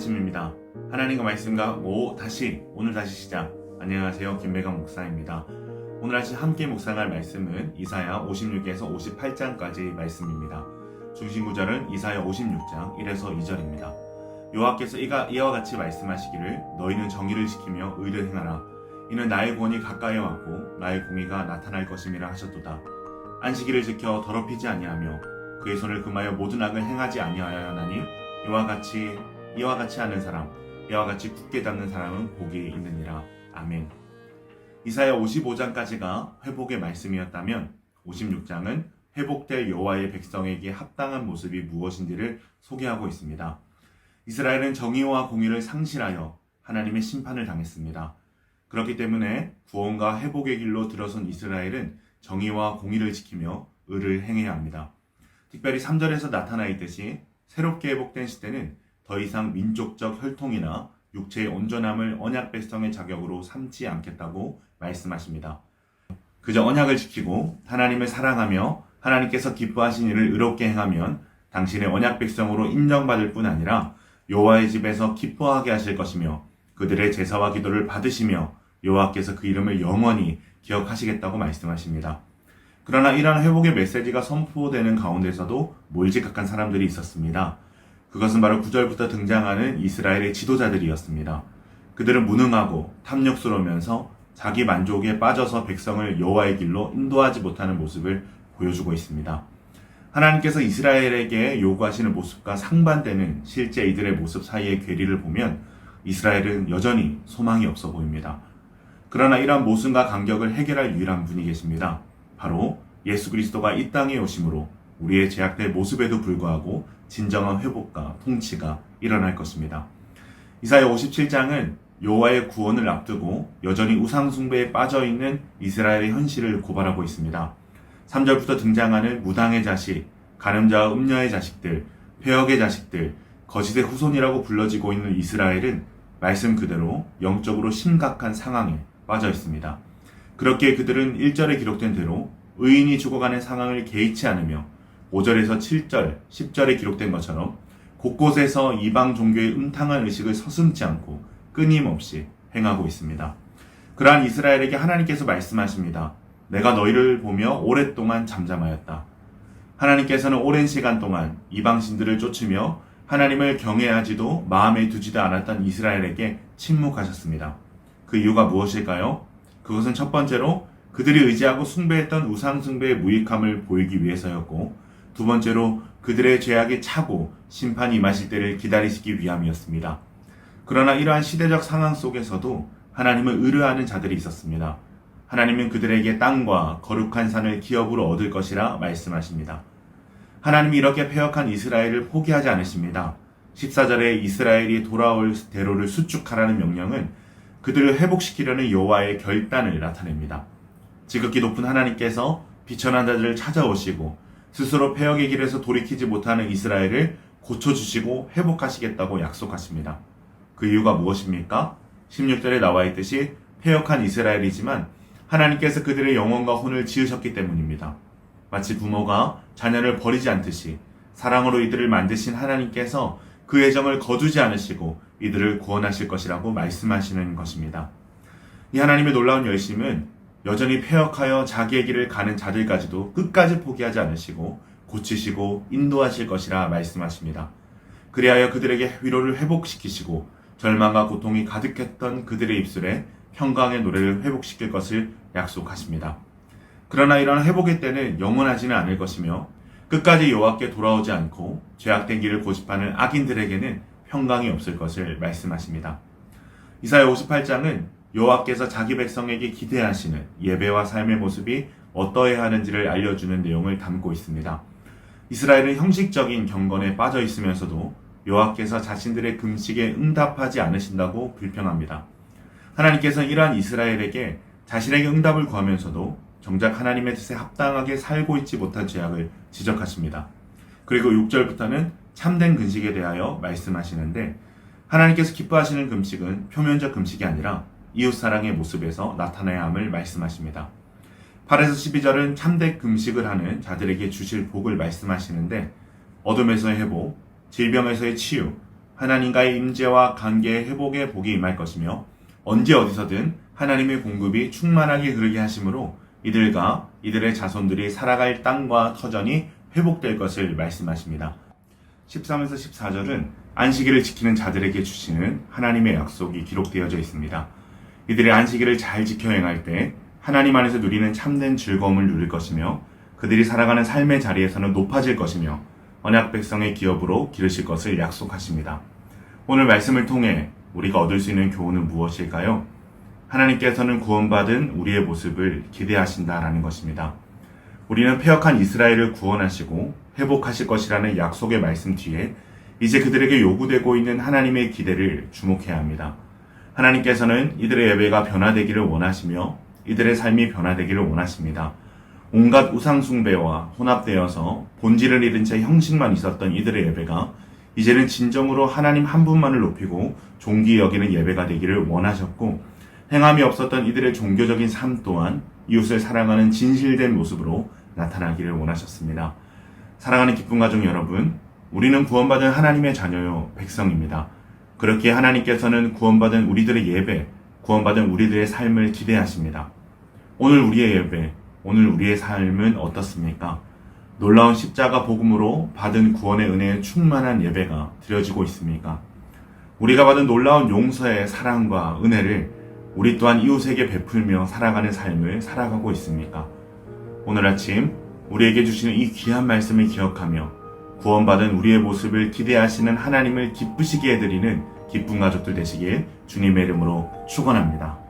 아침입니다. 하나님과 말씀과 오 다시 오늘 다시 시작. 안녕하세요 김배강 목사입니다. 오늘 아침 함께 묵상할 말씀은 이사야 56에서 58장까지 말씀입니다. 중심 구절은 이사야 56장 1에서 2절입니다. 여호와께서 이가 이와 같이 말씀하시기를 너희는 정의를 지키며 의를 행하라. 이는 나의 권이 가까이 왔고 나의 공의가 나타날 것임이라 하셨도다. 안식일을 지켜 더럽히지 아니하며 그의 손을 금하여 모든 악을 행하지 아니하여 하나니 이와 같이 이와 같이 하는 사람 이와 같이 굳게 잡는 사람은 복이 있느니라. 아멘. 이사야 55장까지가 회복의 말씀이었다면 56장은 회복될 여호와의 백성에게 합당한 모습이 무엇인지를 소개하고 있습니다. 이스라엘은 정의와 공의를 상실하여 하나님의 심판을 당했습니다. 그렇기 때문에 구원과 회복의 길로 들어선 이스라엘은 정의와 공의를 지키며 의를 행해야 합니다. 특별히 3절에서 나타나 있듯이 새롭게 회복된 시대는 더 이상 민족적 혈통이나 육체의 온전함을 언약 백성의 자격으로 삼지 않겠다고 말씀하십니다. 그저 언약을 지키고 하나님을 사랑하며 하나님께서 기뻐하신 일을 의롭게 행하면 당신의 언약 백성으로 인정받을 뿐 아니라 여호와의 집에서 기뻐하게 하실 것이며 그들의 제사와 기도를 받으시며 여호와께서 그 이름을 영원히 기억하시겠다고 말씀하십니다. 그러나 이러한 회복의 메시지가 선포되는 가운데서도 몰직각한 사람들이 있었습니다. 그것은 바로 9절부터 등장하는 이스라엘의 지도자들이었습니다. 그들은 무능하고 탐욕스러우면서 자기 만족에 빠져서 백성을 여호와의 길로 인도하지 못하는 모습을 보여주고 있습니다. 하나님께서 이스라엘에게 요구하시는 모습과 상반되는 실제 이들의 모습 사이의 괴리를 보면 이스라엘은 여전히 소망이 없어 보입니다. 그러나 이러한 모순과 간격을 해결할 유일한 분이 계십니다. 바로 예수 그리스도가 이 땅에 오심으로 우리의 제약될 모습에도 불구하고 진정한 회복과 통치가 일어날 것입니다. 이사야 57장은 여호와의 구원을 앞두고 여전히 우상 숭배에 빠져 있는 이스라엘의 현실을 고발하고 있습니다. 3절부터 등장하는 무당의 자식, 가늠자와 음녀의 자식들, 폐역의 자식들, 거짓의 후손이라고 불러지고 있는 이스라엘은 말씀 그대로 영적으로 심각한 상황에 빠져 있습니다. 그렇게 그들은 1절에 기록된 대로 의인이 죽어가는 상황을 개의치 않으며 5절에서 7절, 10절에 기록된 것처럼 곳곳에서 이방 종교의 음탕한 의식을 서슴지 않고 끊임없이 행하고 있습니다. 그러한 이스라엘에게 하나님께서 말씀하십니다. 내가 너희를 보며 오랫동안 잠잠하였다. 하나님께서는 오랜 시간 동안 이방신들을 쫓으며 하나님을 경외하지도 마음에 두지도 않았던 이스라엘에게 침묵하셨습니다. 그 이유가 무엇일까요? 그것은 첫 번째로 그들이 의지하고 숭배했던 우상숭배의 무익함을 보이기 위해서였고, 두 번째로 그들의 죄악이 차고 심판이 임하실 때를 기다리시기 위함이었습니다. 그러나 이러한 시대적 상황 속에서도 하나님을 의뢰하는 자들이 있었습니다. 하나님은 그들에게 땅과 거룩한 산을 기업으로 얻을 것이라 말씀하십니다. 하나님이 이렇게 폐역한 이스라엘을 포기하지 않으십니다. 14절에 이스라엘이 돌아올 대로를 수축하라는 명령은 그들을 회복시키려는 여호와의 결단을 나타냅니다. 지극히 높은 하나님께서 비천한 자들을 찾아오시고 스스로 폐역의 길에서 돌이키지 못하는 이스라엘을 고쳐주시고 회복하시겠다고 약속하십니다. 그 이유가 무엇입니까? 16절에 나와 있듯이 폐역한 이스라엘이지만 하나님께서 그들의 영혼과 혼을 지으셨기 때문입니다. 마치 부모가 자녀를 버리지 않듯이 사랑으로 이들을 만드신 하나님께서 그 애정을 거두지 않으시고 이들을 구원하실 것이라고 말씀하시는 것입니다. 이 하나님의 놀라운 열심은 여전히 폐역하여 자기의 길을 가는 자들까지도 끝까지 포기하지 않으시고 고치시고 인도하실 것이라 말씀하십니다. 그리하여 그들에게 위로를 회복시키시고 절망과 고통이 가득했던 그들의 입술에 평강의 노래를 회복시킬 것을 약속하십니다. 그러나 이런 회복의 때는 영원하지는 않을 것이며 끝까지 여호와께 돌아오지 않고 죄악된 길을 고집하는 악인들에게는 평강이 없을 것을 말씀하십니다. 이사야 58장은 여호와께서 자기 백성에게 기대하시는 예배와 삶의 모습이 어떠해야 하는지를 알려주는 내용을 담고 있습니다. 이스라엘은 형식적인 경건에 빠져 있으면서도 여호와께서 자신들의 금식에 응답하지 않으신다고 불평합니다. 하나님께서는 이러한 이스라엘에게 자신에게 응답을 구하면서도 정작 하나님의 뜻에 합당하게 살고 있지 못한 죄악을 지적하십니다. 그리고 6절부터는 참된 금식에 대하여 말씀하시는데 하나님께서 기뻐하시는 금식은 표면적 금식이 아니라 이웃사랑의 모습에서 나타나야 함을 말씀하십니다. 8에서 12절은 참된 금식을 하는 자들에게 주실 복을 말씀하시는데 어둠에서의 회복, 질병에서의 치유, 하나님과의 임재와 관계의 회복의 복이 임할 것이며 언제 어디서든 하나님의 공급이 충만하게 흐르게 하심으로 이들과 이들의 자손들이 살아갈 땅과 터전이 회복될 것을 말씀하십니다. 13에서 14절은 안식일을 지키는 자들에게 주시는 하나님의 약속이 기록되어져 있습니다. 이들의 안식일을 잘 지켜 행할 때 하나님 안에서 누리는 참된 즐거움을 누릴 것이며 그들이 살아가는 삶의 자리에서는 높아질 것이며 언약 백성의 기업으로 기르실 것을 약속하십니다. 오늘 말씀을 통해 우리가 얻을 수 있는 교훈은 무엇일까요? 하나님께서는 구원받은 우리의 모습을 기대하신다라는 것입니다. 우리는 폐역한 이스라엘을 구원하시고 회복하실 것이라는 약속의 말씀 뒤에 이제 그들에게 요구되고 있는 하나님의 기대를 주목해야 합니다. 하나님께서는 이들의 예배가 변화되기를 원하시며 이들의 삶이 변화되기를 원하십니다. 온갖 우상숭배와 혼합되어서 본질을 잃은 채 형식만 있었던 이들의 예배가 이제는 진정으로 하나님 한 분만을 높이고 종기 여기는 예배가 되기를 원하셨고 행함이 없었던 이들의 종교적인 삶 또한 이웃을 사랑하는 진실된 모습으로 나타나기를 원하셨습니다. 사랑하는 기쁨 가족 여러분, 우리는 구원받은 하나님의 자녀요 백성입니다. 그렇게 하나님께서는 구원받은 우리들의 예배, 구원받은 우리들의 삶을 기대하십니다. 오늘 우리의 예배, 오늘 우리의 삶은 어떻습니까? 놀라운 십자가 복음으로 받은 구원의 은혜에 충만한 예배가 드려지고 있습니까? 우리가 받은 놀라운 용서의 사랑과 은혜를 우리 또한 이웃에게 베풀며 살아가는 삶을 살아가고 있습니까? 오늘 아침 우리에게 주시는 이 귀한 말씀을 기억하며 구원받은 우리의 모습을 기대하시는 하나님을 기쁘시게 해드리는 기쁜 가족들 되시길 주님의 이름으로 축원합니다.